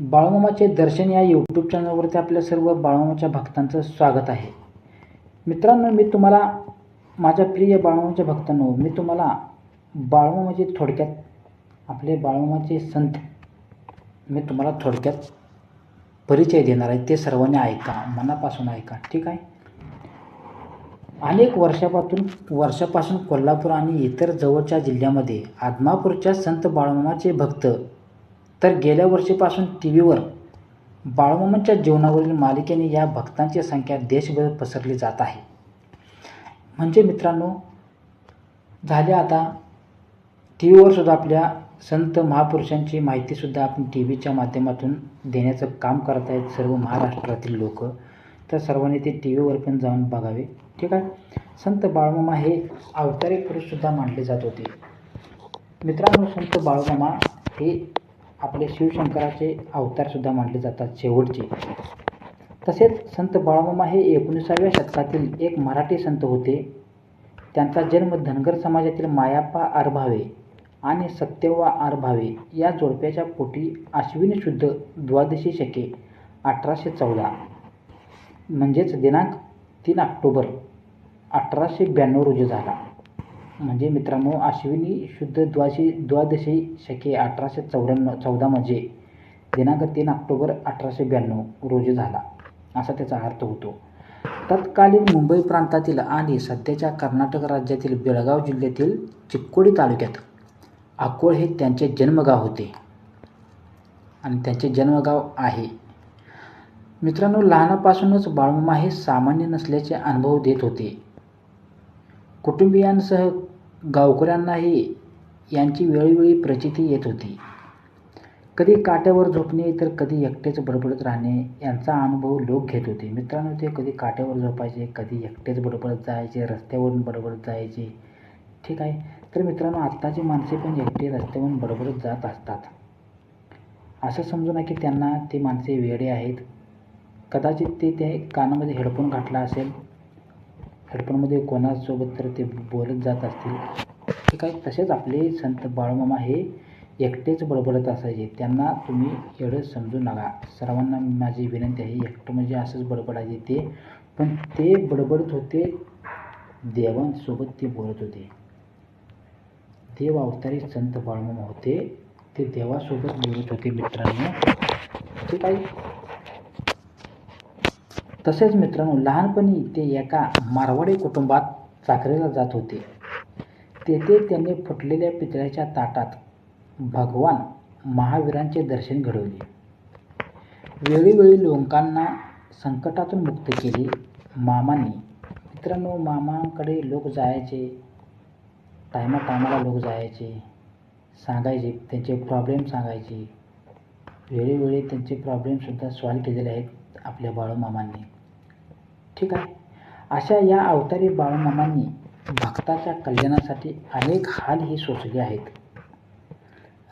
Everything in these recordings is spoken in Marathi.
बाळूमामाचे दर्शन या यूट्यूब चॅनलवरती आपल्या सर्व बाळूमामाच्या भक्तांचं स्वागत आहे. मित्रांनो मी तुम्हाला माझ्या प्रिय बाळूमामाच्या भक्तांनो मी तुम्हाला बाळूमामाचे थोडक्यात आपले बाळूमामाचे संत मी तुम्हाला थोडक्यात परिचय देणार आहे. ते सर्वांनी ऐका मनापासून ऐका ठीक आहे? अनेक वर्षापासून वर्षापासून कोल्हापूर आणि इतर जवळच्या जिल्ह्यामध्ये आदमापूरच्या संत बाळूमामाचे भक्त तर गेल्या वर्षीपासून टी व्हीवर बाळमामांच्या जीवनावरील मालिकेने या भक्तांची संख्या देशभर पसरली जात आहे. म्हणजे मित्रांनो झाले आता टी व्हीवर सुद्धा आपल्या संत महापुरुषांची माहितीसुद्धा आपण टी व्हीच्या माध्यमातून देण्याचं काम करत आहेत सर्व महाराष्ट्रातील लोक. तर सर्वांनी ते टी व्हीवर पण जाऊन बघावे. ठीक आहे? संत बाळमामा हे अवतारी पुरुषसुद्धा मानले जात होते. मित्रांनो संत बाळमामा हे आपले शिवशंकराचे अवतारसुद्धा मानले जातात शेवटचे. तसेच संत बाळामामा हे एकोणीसाव्या शतकातील एक मराठी संत होते. त्यांचा जन्म धनगर समाजातील मायाप्पा आरभावे आणि सत्यव्वा आरभावे या जोडप्याच्या पोटी आश्विन शुद्ध द्वादशी शके अठराशे चौदा म्हणजेच दिनांक तीन ऑक्टोबर अठराशे ब्याण्णव रोजी झाला. म्हणजे मित्रांनो अश्विनी शुद्ध द्वाशी द्वादशी शके अठराशे चौऱ्याण्णव चौदामध्ये म्हणजे दिनांक तीन ऑक्टोबर अठराशे ब्याण्णव रोजी झाला असा त्याचा अर्थ होतो. तत्कालीन मुंबई प्रांतातील आणि सध्याच्या कर्नाटक राज्यातील बेळगाव जिल्ह्यातील चिक्कोडी तालुक्यात अकोळ हे त्यांचे जन्मगाव होते आणि त्यांचे जन्मगाव आहे. मित्रांनो लहानापासूनच बाळूमामा हे सामान्य नसल्याचे अनुभव देत होते. कुटुंबियांसह गावकऱ्यांनाही यांची वेळोवेळी प्रचिती येत होती. कधी काट्यावर झोपणे तर कधी एकटेच बडबडत राहणे यांचा अनुभव लोक घेत होते. मित्रांनो ते कधी काट्यावर झोपायचे कधी एकटेच बडबडत जायचे रस्त्यावरून बडबडत जायचे. ठीक आहे? तर मित्रांनो आत्ताची माणसे पण एकटे रस्त्यावरून बडबडत जात असतात. असं समजू ना की त्यांना ते माणसे वेडे आहेत. कदाचित ते ते कानामध्ये हेडफोन घातला असेल. हेडफोनमध्ये कोणासोबत तर ते बोलत जात असतील. ते काय तसेच आपले संत बाळूमामा हे एकटेच बडबडत असायचे. त्यांना तुम्ही एवढं समजू नका. सर्वांना माझी विनंती आहे एकटं म्हणजे असंच बडबडायचे ते. पण ते बडबडत होते देवांसोबत ते बोलत होते. देव अवतारी संत बाळूमामा होते ते देवासोबत बोलत होते मित्रांनो. ते काही तसेच मित्रांनो लहानपणी ते एका मारवाडी कुटुंबात चाकरीला जात होते. तेथे त्यांनी फुटलेल्या पितळ्याच्या ताटात भगवान महावीरांचे दर्शन घडवले. वेळोवेळी लोकांना संकटातून मुक्त केले. मामांनी मित्रांनो मामांकडे लोक जायचे. टायमा टायमाला लोक जायचे. सांगायचे त्यांचे प्रॉब्लेम सांगायचे. वेळोवेळी त्यांचे प्रॉब्लेमसुद्धा सॉल्व केलेले आहेत. आपल्या बाळूमामांनी. ठीक आहे. अशा या अवतारी बाळूमामांनी भक्ताच्या कल्याणासाठी अनेक हाल हे सोसले आहेत.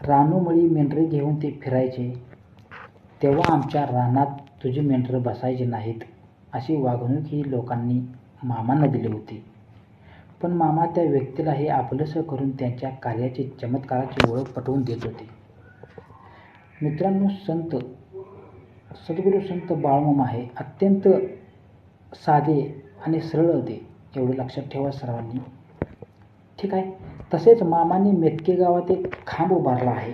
रानूमळी मेंढरे घेऊन ते फिरायचे. तेव्हा आमच्या रानात तुझी मेंढरं बसायचे नाहीत अशी वागणूक ही लोकांनी मामांना दिली होती. पण मामा त्या व्यक्तीला हे आपलंसं करून त्यांच्या कार्याची चमत्काराची ओळख पटवून देत होते. मित्रांनो संत सद्गुरू संत बाळूमामा हे अत्यंत साधे आणि सरळ होते. एवढं लक्षात ठेवा सर्वांनी. ठीक आहे. तसेच मामांनी मेतके गावात एक खांब उभारला आहे.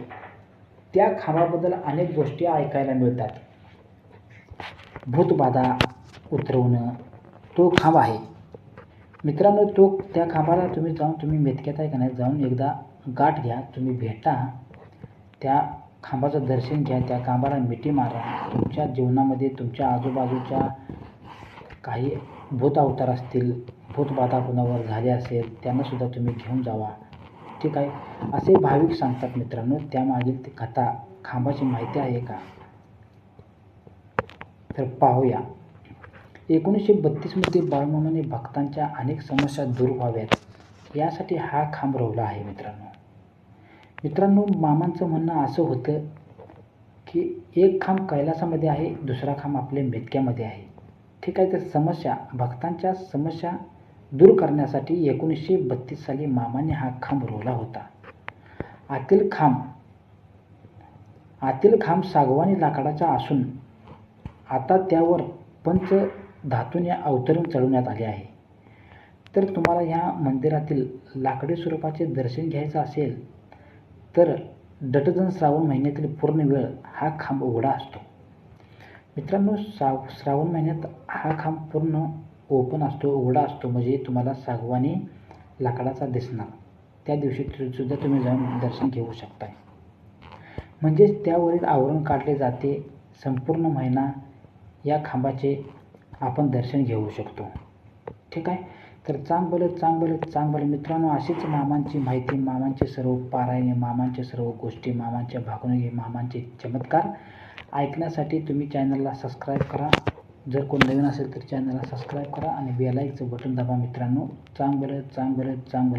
त्या खांबाबद्दल अनेक गोष्टी ऐकायला मिळतात. भूतबाधा उतरवणं तो खांब आहे. मित्रांनो तो त्या खांबाला तुम्ही जाऊन तुम्ही मेतक्यात आहे का नाही जाऊन एकदा गाठ घ्या. तुम्ही भेटा. त्या खांबाचं दर्शन घ्या त्या खांबाला मिठी मारा. तुमच्या जीवनामध्ये तुमच्या आजूबाजूच्या काही भूत अवतार असतील भूतबाधा कुणावर झाले असेल त्यांनासुद्धा तुम्ही घेऊन जावा. ठीक आहे? असे भाविक सांगतात मित्रांनो त्यामागील ती कथा खांबाची माहिती आहे का? तर पाहूया. एकोणीसशे बत्तीसमध्ये बाळमामाने भक्तांच्या अनेक समस्या दूर व्हाव्यात. यासाठी हा खांब रोवला आहे मित्रांनो. मित्रांनो मामांचं म्हणणं असं होतं की एक खांब कैलासामध्ये आहे दुसरा खांब आपल्या मेतक्यामध्ये आहे. ठीक आहे तर समस्या भक्तांच्या समस्या दूर करण्यासाठी एकोणीसशे बत्तीस साली मामाने हा खांब रोवला होता. आतील खांब आतील खांब सागवानी लाकडाचा असून आता त्यावर पंच धातूने अवतरण चढवण्यात आले आहे. तर तुम्हाला ह्या मंदिरातील लाकडी स्वरूपाचे दर्शन घ्यायचं असेल तर डटजन श्रावण महिन्यातील पूर्ण वेळ हा खांब उघडा असतो. मित्रांनो श्राव श्रावण महिन्यात हा खांब पूर्ण ओपन असतो उघडा असतो. म्हणजे तुम्हाला सागवानी लाकडाचा दिसणार. त्या दिवशी सुद्धा तुम्ही जाऊन दर्शन घेऊ शकताय. म्हणजेच त्यावरील आवरण काढले जाते. संपूर्ण महिना या खांबाचे आपण दर्शन घेऊ शकतो. ठीक आहे? तर चांग भलं चांग भलं चांग मित्रांनो अशीच मामांची माहिती मामांचे सर्व पारायणे मामांच्या सर्व गोष्टी मामांच्या भागणुकी मामांचे चमत्कार ऐकण्यासाठी तुम्ही चॅनलला सबस्क्राईब करा. जर कोण नवीन असेल तर चॅनलला सबस्क्राईब करा आणि बेलाईकचं बटन दाबा मित्रांनो. चांग भलं चांग भलं चांग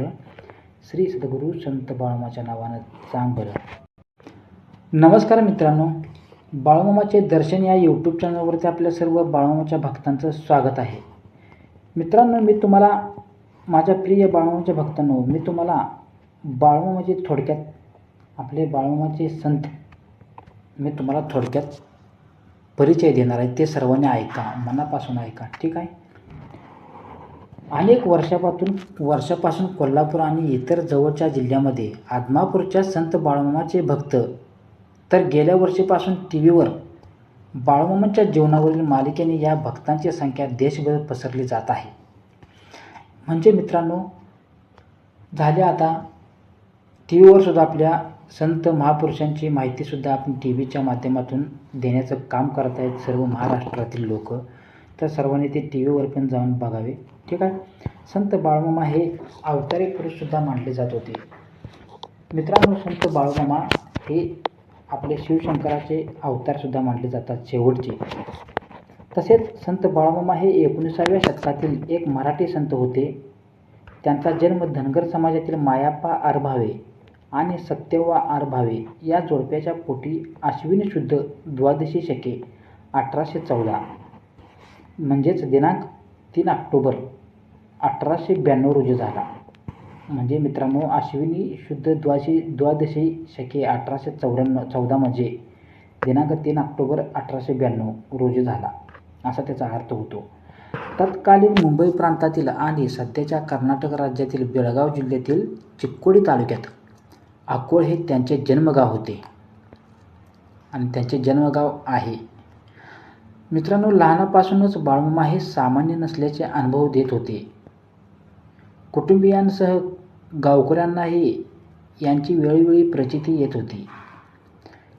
श्री सद्गुरू संत बाळमाच्या नावानं चांग नमस्कार मित्रांनो. बाळमामाचे दर्शन या यूट्यूब चॅनलवरती आपल्या सर्व बाळमामाच्या भक्तांचं स्वागत आहे. मित्रांनो मी तुम्हाला माझ्या प्रिय बाळूमाच्या भक्तांनो मी तुम्हाला बाळमामाचे थोडक्यात आपले बाळूमाचे संत मी तुम्हाला थोडक्यात परिचय देणार आहे. ते सर्वांनी ऐका मनापासून ऐका ठीक आहे? अनेक वर्षापासून वर्षापासून कोल्हापूर आणि इतर जवळच्या जिल्ह्यामध्ये आदमापूरच्या संत बाळूमाचे भक्त तर गेल्या वर्षीपासून टी व्हीवर बाळमामांच्या जीवनावरील मालिकेने या भक्तांची संख्या देशभर पसरली जात आहे. म्हणजे मित्रांनो झाले आता टी व्हीवरसुद्धा आपल्या संत महापुरुषांची माहितीसुद्धा आपण टी व्हीच्या माध्यमातून देण्याचं काम करत आहेत सर्व महाराष्ट्रातील लोक. तर सर्वांनी ते टी व्हीवर पण जाऊन बघावे. ठीक आहे? संत बाळमामा हे अवतारी पुरुषसुद्धा मानले जात होते. मित्रांनो संत बाळमामा हे आपले शिवशंकराचे अवतारसुद्धा मानले जातात शेवटचे. तसेच संत बाळमामा हे एकोणीसाव्या शतकातील एक मराठी संत होते. त्यांचा जन्म धनगर समाजातील मायाप्पा आरभावे आणि सत्यवा आरभावे या जोडप्याच्या पोटी अश्विनी शुद्ध द्वादशी शके अठराशे चौदा म्हणजेच दिनांक तीन ऑक्टोबर अठराशे ब्याण्णव रोजी झाला. म्हणजे मित्रांनो आश्विनी शुद्ध द्वाशी द्वादशी शके अठराशे चौऱ्याण्णव चौदा म्हणजे दिनांक तीन ऑक्टोबर अठराशे ब्याण्णव रोजी झाला असा त्याचा अर्थ होतो. तत्कालीन मुंबई प्रांतातील आणि सध्याच्या कर्नाटक राज्यातील बेळगाव जिल्ह्यातील चिक्कोडी तालुक्यात अकोळ हे त्यांचे जन्मगाव होते आणि त्यांचे जन्मगाव आहे. मित्रांनो लहानापासूनच बाळमामा हे सामान्य नसल्याचे अनुभव देत होते. कुटुंबियांसह गावकऱ्यांनाही यांची वेळोवेळी प्रचिती येत होती.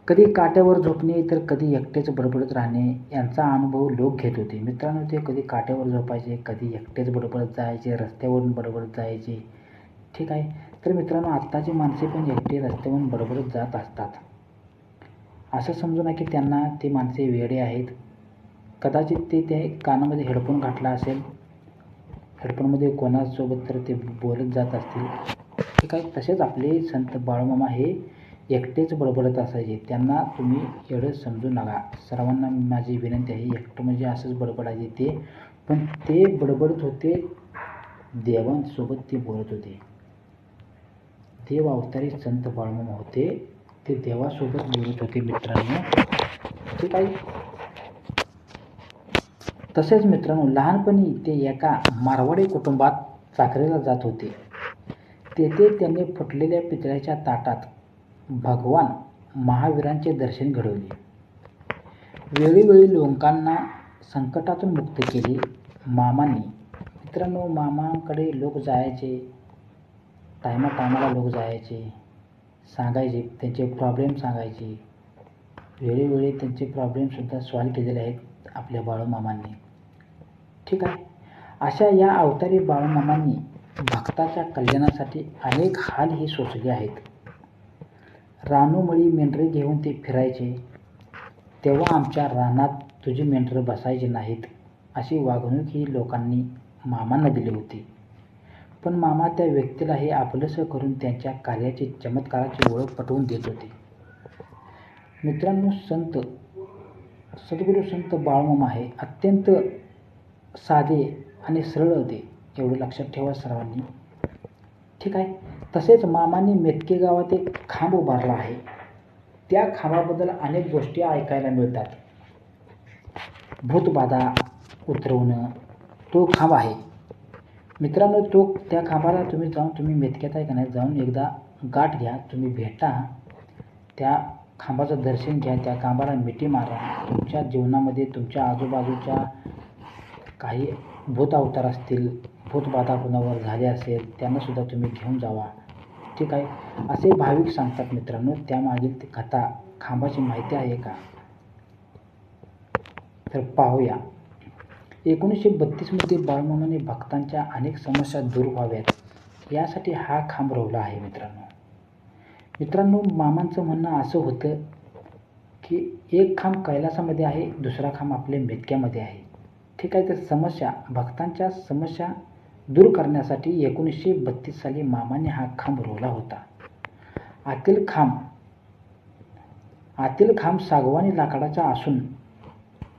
कधी काट्यावर झोपणे तर कधी एकटेच बडबडत राहणे यांचा अनुभव लोक घेत होते. मित्रांनो ते कधी काट्यावर झोपायचे कधी एकटेच बडबडत जायचे रस्त्यावरून बडबडत जायचे. ठीक आहे? तर मित्रांनो आत्ताची माणसे पण एकटे रस्त्यावरून बडबडत जात असतात. असं समजू ना की त्यांना ते माणसे वेडे आहेत. कदाचित ते ते कानामध्ये हेडफोन घातला असेल हेडफोनमध्ये कोणासोबत तर ते बोलत जात असतील. ठीक आहे तसेच आपले संत बाळमामा हे एकटेच बडबडत असायचे. त्यांना तुम्ही एवढं समजू नका. सर्वांना माझी विनंती आहे एकटं म्हणजे असंच बडबडायचे ते. पण ते बडबडत होते देवांसोबत ते बोलत होते. देव अवतारी संत बाळमामा होते ते देवासोबत बोलत होते मित्रांनो. ठीक आहे तसेच मित्रांनो लहानपणी ते एका मारवाडी कुटुंबात चाकरीला जात होते. तेथे त्यांनी फुटलेल्या पितळ्याच्या ताटात भगवान महावीरांचे दर्शन घडवले. वेळोवेळी लोकांना संकटातून मुक्त केले. मामांनी मित्रांनो मामांकडे लोक जायचे. टायमा टायमाला लोक जायचे. सांगायचे त्यांचे प्रॉब्लेम सांगायचे. वेळोवेळी त्यांचे प्रॉब्लेमसुद्धा सॉल्व केलेले आहेत आपल्या बाळूमामांनी. ठीक आहे. अशा या अवतारी बाळूमामांनी भक्ताच्या कल्याणासाठी अनेक हाल हे सोसले आहेत. रानूमळी मेंढरे घेऊन ते फिरायचे. तेव्हा आमच्या रानात तुझी मेंढरं बसायची नाहीत अशी वागणूक ही लोकांनी मामांना दिली होती. पण मामा त्या व्यक्तीला हे आपलंसं करून त्यांच्या कार्याची चमत्काराची ओळख पटवून देत होते. मित्रांनो संत सद्गुरू संत बाळमामा हे अत्यंत साधे आणि सरळ होते एवढं लक्षात ठेवा सर्वांनी. ठीक आहे? तसेच मामाने मेतके गावात एक खांब उभारला आहे. त्या खांबाबद्दल अनेक गोष्टी ऐकायला मिळतात. भूतबाधा उतरवणं तो खांब आहे. मित्रांनो तो त्या खांबाला तुम्ही जाऊन तुम्ही मेतक्यात आहे का नाही जाऊन एकदा गाठ घ्या तुम्ही भेटा. त्या खांबाचं दर्शन घ्या त्या खांबाला मिठी मारा. तुमच्या जीवनामध्ये तुमच्या आजूबाजूच्या काही भूत अवतार असतील भूतबाधा कुणावर झाले असेल त्यांनासुद्धा तुम्ही घेऊन जावा. ठीक आहे? असे भाविक सांगतात मित्रांनो त्यामागील ती कथा खांबाची माहिती आहे का? तर पाहूया. एकोणीसशे बत्तीसमध्ये बाळमामाने भक्तांच्या अनेक समस्या दूर व्हाव्यात. यासाठी हा खांब रोवला आहे मित्रांनो. मित्रांनो मामांचं म्हणणं असं होतं की एक खांब कैलासामध्ये आहे दुसरा खांब आपल्या मेतक्यामध्ये आहे. ठीक आहे तर समस्या भक्तांच्या समस्या दूर करण्यासाठी एकोणीसशे बत्तीस साली मामाने हा खांब रोवला होता. आतील खांब आतील खांब सागवानी लाकडाचा असून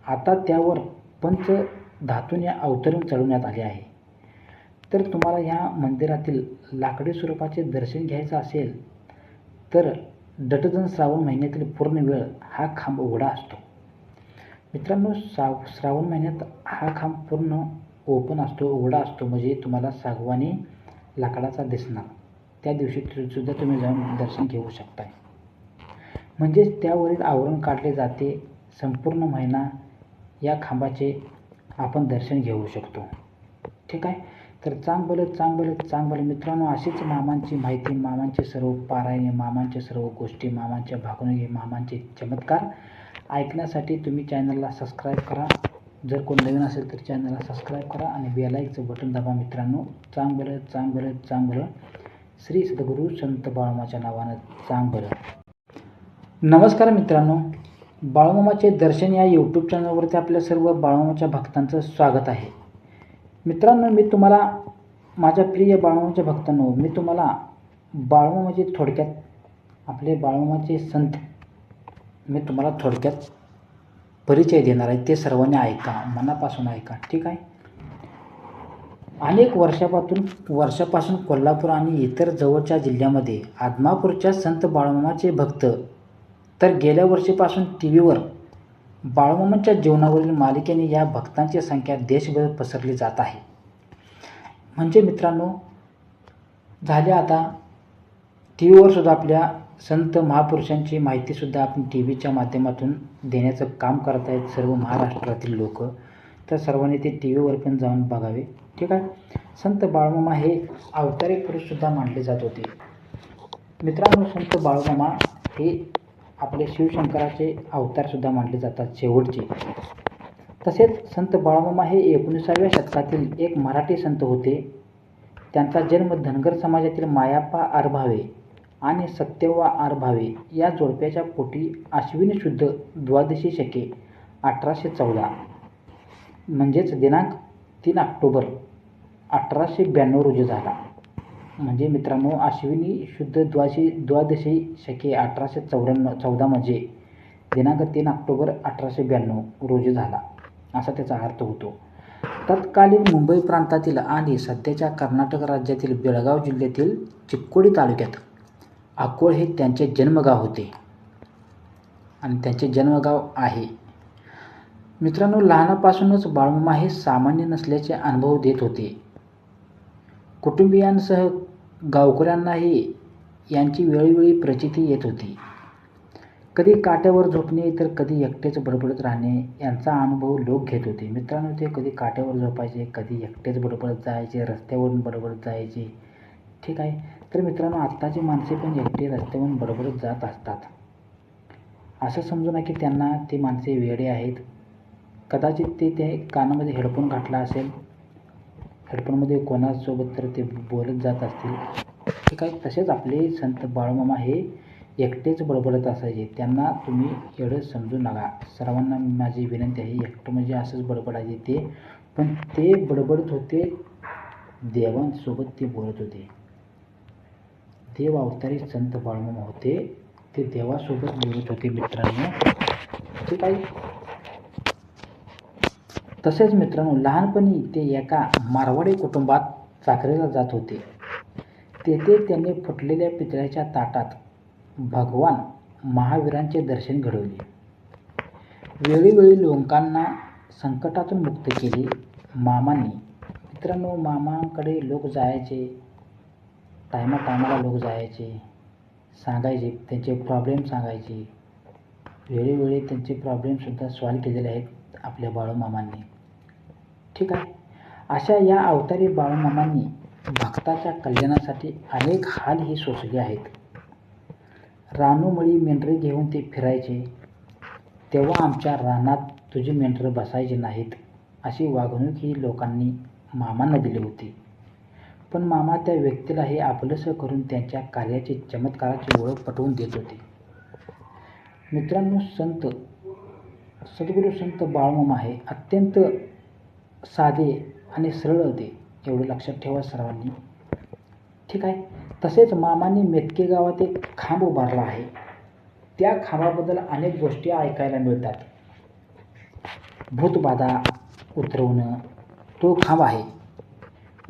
आता त्यावर पंच धातूने अवतरण चढवण्यात आले आहे. तर तुम्हाला ह्या मंदिरातील लाकडी स्वरूपाचे दर्शन घ्यायचं असेल तर डटजन श्रावण महिन्यातील पूर्ण वेळ हा खांब उघडा असतो. मित्रांनो साव श्रावण महिन्यात हा खांब पूर्ण ओपन असतो उघडा असतो. म्हणजे तुम्हाला सागवानी लाकडाचा दिसणार. त्या दिवशी सुद्धा तुम्ही जाऊन दर्शन घेऊ शकताय. म्हणजेच त्यावरील आवरण काढले जाते. संपूर्ण महिना या खांबाचे आपण दर्शन घेऊ शकतो. ठीक आहे? तर चांग चांगलं चांगलं चांग मित्रांनो अशीच मामांची माहिती मामांचे सर्व पारायणे मामांचे सर्व गोष्टी मामांच्या भागणुकी मामांचे चमत्कार ऐकण्यासाठी तुम्ही चॅनलला सबस्क्राईब करा. जर कोण नवीन असेल तर चॅनलला सबस्क्राईब करा आणि बेलाईकचं बटन दाबा मित्रांनो. चांग बरं चांग भलं चांग श्री सद्गुरू संत बाळमाच्या नावानं चांग बरं नमस्कार मित्रांनो. बाळमामाचे दर्शन या यूट्यूब चॅनलवरती आपल्या सर्व बाळमामाच्या भक्तांचं स्वागत आहे. मित्रांनो मी तुम्हाला माझ्या प्रिय बाळमामाच्या भक्तांनो मी तुम्हाला बाळमामाचे थोडक्यात आपले बाळमामाचे संत मी तुम्हाला थोडक्यात परिचय देणार आहे ते सर्वांनी ऐका मनापासून ऐका ठीक आहे? अनेक वर्षापासून वर्षापासून कोल्हापूर आणि इतर जवळच्या जिल्ह्यामध्ये आदमापूरच्या संत बाळमामाचे भक्त तर गेल्या वर्षीपासून टी व्हीवर बाळमामांच्या जीवनावरील मालिकेने या भक्तांची संख्या देशभर पसरली जात आहे. म्हणजे मित्रांनो झाले आता टी व्हीवर सुद्धा आपल्या संत महापुरुषांची माहितीसुद्धा आपण टी व्हीच्या माध्यमातून देण्याचं काम करत आहेत सर्व महाराष्ट्रातील लोक. तर सर्वांनी ते टी व्हीवर पण जाऊन बघावे. ठीक आहे? संत बाळमामा हे अवतारी पुरुषसुद्धा मानले जात होते. मित्रांनो संत बाळमामा हे आपले शिवशंकराचे अवतारसुद्धा मानले जातात शेवटचे. तसेच संत बाळमामा हे एकोणीसाव्या शतकातील एक मराठी संत होते. त्यांचा जन्म धनगर समाजातील मायाप्पा आरभावे आणि सत्यवा आर भावे या जोडप्याच्या पोटी अश्विनी शुद्ध द्वादशी शके अठराशे चौदा. म्हणजेच दिनांक तीन ऑक्टोबर अठराशे ब्याण्णव रोजी झाला. म्हणजे मित्रांनो अश्विनी शुद्ध द्वाशी द्वादशी शके अठराशे चौऱ्याण्णव चौदा म्हणजे दिनांक तीन ऑक्टोबर अठराशे ब्याण्णव रोजी झाला. असा त्याचा अर्थ होतो. तत्कालीन मुंबई प्रांतातील आणि सध्याच्या कर्नाटक राज्यातील बेळगाव जिल्ह्यातील चिक्कोडी तालुक्यात अकोळ हे त्यांचे जन्मगाव होते. आणि त्यांचे जन्मगाव आहे. मित्रांनो लहानापासूनच बाळमामा हे सामान्य नसल्याचे अनुभव देत होते. कुटुंबियांसह गावकऱ्यांनाही यांची वेळोवेळी प्रचिती येत होती. कधी काट्यावर झोपणे तर कधी एकटेच बडबडत राहणे यांचा अनुभव लोक घेत होते. मित्रांनो ते कधी काट्यावर झोपायचे कधी एकटेच बडबडत जायचे रस्त्यावरून बडबडत जायचे. ठीक आहे. तर मित्रांनो आत्ताची माणसे पण एकटे रस्त्यावरून बडबडत जात असतात असं समजू नये की त्यांना ते माणसे वेडे आहेत. कदाचित ते ते कानामध्ये हेडफोन घातला असेल हेडफोनमध्ये कोणासोबत तर ते बोलत जात असतील. ठीक काय तसेच आपले संत बाळमामा हे एकटेच बडबडत असायचे. त्यांना तुम्ही एवढं समजू नका. सर्वांना माझी विनंती आहे एकटं म्हणजे असंच बडबडायचे ते. पण ते बडबडत होते देवांसोबत ते बोलत होते. देव अवतारी संत बाळमामा होते. ते देवासोबत बोलत होते मित्रांनो. ठीक आहे? तसेच मित्रांनो लहानपणी ते एका मारवाडी कुटुंबात चाकरीला जात होते. तेथे त्यांनी फुटलेल्या पितळ्याच्या ताटात भगवान महावीरांचे दर्शन घडवले. वेळोवेळी लोकांना संकटातून मुक्त केले. मामांनी मित्रांनो मामांकडे लोक जायचे. टायमा टायमाला लोक जायचे सांगायचे त्यांचे प्रॉब्लेम सांगायचे. वेळोवेळी त्यांचे प्रॉब्लेमसुद्धा सॉल्व केलेले आहेत आपल्या बाळूमामांनी. ठीक आहे? अशा या अवतारी बाळूमामांनी भक्ताच्या कल्याणासाठी अनेक हाल हे सोसले आहेत. रानूमळी मेंढरे घेऊन ते फिरायचे. तेव्हा आमच्या रानात तुझी मेंढरं बसायची नाहीत अशी वागणूक ही लोकांनी मामांना दिली होती. पण मामा त्या व्यक्तीला हे आपलंसं करून त्यांच्या कार्याची चमत्काराची ओळख पटवून देत होते. मित्रांनो संत सद्गुरू संत बाळमामा हे अत्यंत साधे आणि सरळ होते एवढं लक्षात ठेवा सर्वांनी. ठीक आहे? तसेच मामाने मेतके गावात एक खांब उभारला आहे. त्या खांबाबद्दल अनेक गोष्टी ऐकायला मिळतात. भूतबाधा उतरवणं तो खांब आहे.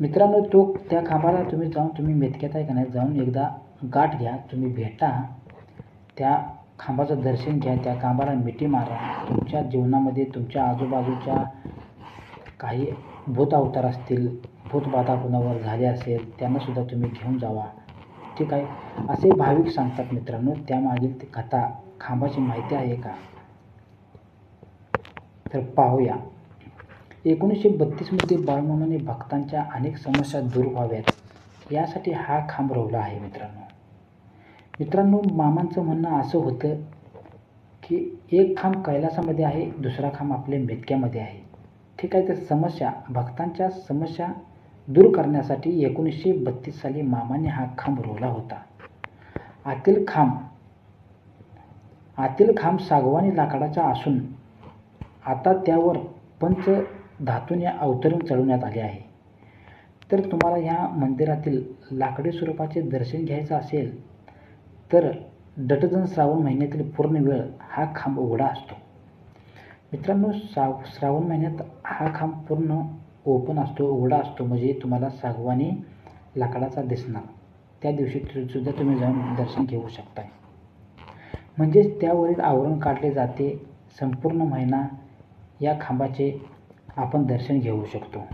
मित्रांनो तो त्या खांबाला तुम्ही जाऊन तुम्ही मेतक्यात आहे का नाही जाऊन एकदा गाठ घ्या तुम्ही भेटा. त्या खांबाचं दर्शन घ्या त्या खांबाला मिठी मारा. तुमच्या जीवनामध्ये तुमच्या आजूबाजूच्या काही भूत अवतार असतील भूतबाधा कुणावर झाली असेल त्यांनासुद्धा तुम्ही घेऊन जावा. ठीक आहे? असे भाविक सांगतात मित्रांनो त्यामागील कथा खांबाची माहिती आहे का? तर पाहूया. एकोणीसशे बत्तीसमध्ये बाळमामाने भक्तांच्या अनेक समस्या दूर व्हाव्यात यासाठी हा खांब रोवला आहे मित्रांनो. मित्रांनो मामांचं म्हणणं असं होतं की एक खांब कैलासामध्ये आहे दुसरा खांब आपल्या मेतक्यामध्ये आहे. ठीक आहे तर समस्या भक्तांच्या समस्या दूर करण्यासाठी एकोणीसशे बत्तीस साली मामाने हा खांब रोवला होता. आतील खांब आतील खांब सागवानी लाकडाचा असून आता त्यावर पंच धातूने अवतरण चढवण्यात आले आहे. तर तुम्हाला ह्या मंदिरातील लाकडी स्वरूपाचे दर्शन घ्यायचं असेल तर डटजन श्रावण महिन्यातील पूर्ण वेळ हा खांब उघडा असतो. मित्रांनो साव श्रावण महिन्यात हा खांब पूर्ण ओपन असतो उघडा असतो. म्हणजे तुम्हाला सागवानी लाकडाचा दिसणार. त्या दिवशी सुद्धा तुम्ही जाऊन दर्शन घेऊ शकताय. म्हणजेच त्यावरील आवरण काढले जाते. संपूर्ण महिना या खांबाचे आपण दर्शन घेऊ शकतो.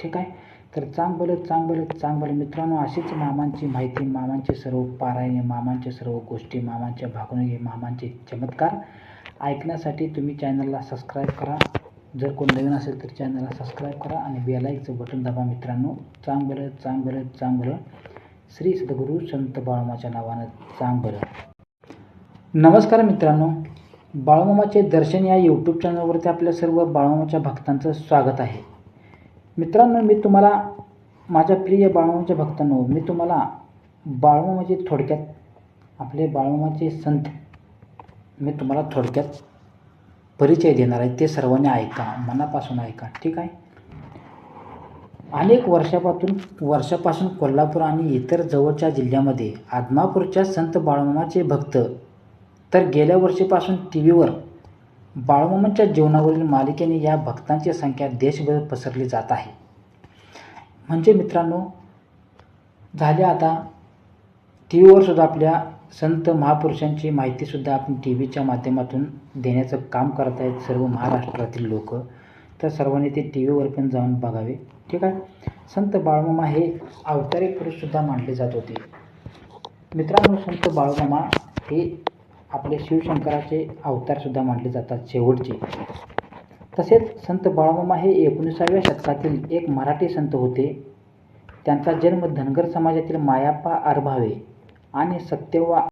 ठीक आहे? तर चांगलं चांगलं चांगलं मित्रांनो अशीच मामांची माहिती मामांचे सर्व पारायणे मामांचे सर्व गोष्टी मामांच्या भागणुकी मामांचे चमत्कार ऐकण्यासाठी तुम्ही चॅनलला सबस्क्राईब करा. जर कोण नवीन असेल तर चॅनलला सबस्क्राईब करा आणि बेलाईकचं बटन दाबा मित्रांनो. चांगलं चांगलं चांगलं श्री सद्गुरू संत बाळमाच्या नावानं चांगलं नमस्कार मित्रांनो. बाळमामाचे दर्शन या यूट्यूब चॅनलवरती आपल्या सर्व बाळूमामाच्या भक्तांचं स्वागत आहे. मित्रांनो मी तुम्हाला माझ्या प्रिय बाळमामाच्या भक्तांनो मी तुम्हाला बाळूमामाचे थोडक्यात आपले बाळमामाचे संत मी तुम्हाला थोडक्यात परिचय देणार आहे. ते सर्वांनी ऐका मनापासून ऐका ठीक आहे? अनेक वर्षापासून वर्षापासून कोल्हापूर आणि इतर जवळच्या जिल्ह्यामध्ये आदमापूरच्या संत बाळमामाचे भक्त तर गेल्या वर्षीपासून टी व्हीवर बाळमामांच्या जीवनावरील मालिकेने या भक्तांची संख्या देशभर पसरली जात आहे. म्हणजे मित्रांनो झाले आता टी व्हीवर सुद्धा आपल्या संत महापुरुषांची माहितीसुद्धा आपण टी व्हीच्या माध्यमातून देण्याचं काम करत आहेत सर्व महाराष्ट्रातील लोक. तर सर्वांनी ते टी व्हीवर पण जाऊन बघावे. ठीक आहे? संत बाळमामा हे अवतारी पुरुषसुद्धा मानले जात होते. मित्रांनो संत बाळमामा हे आपले शिवशंकराचे अवतारसुद्धा मानले जातात शेवटचे. तसेच संत बाळमामा हे एकोणीसाव्या शतकातील एक मराठी संत होते. त्यांचा जन्म धनगर समाजातील मायाप्पा अरभावे आणि सत्यवा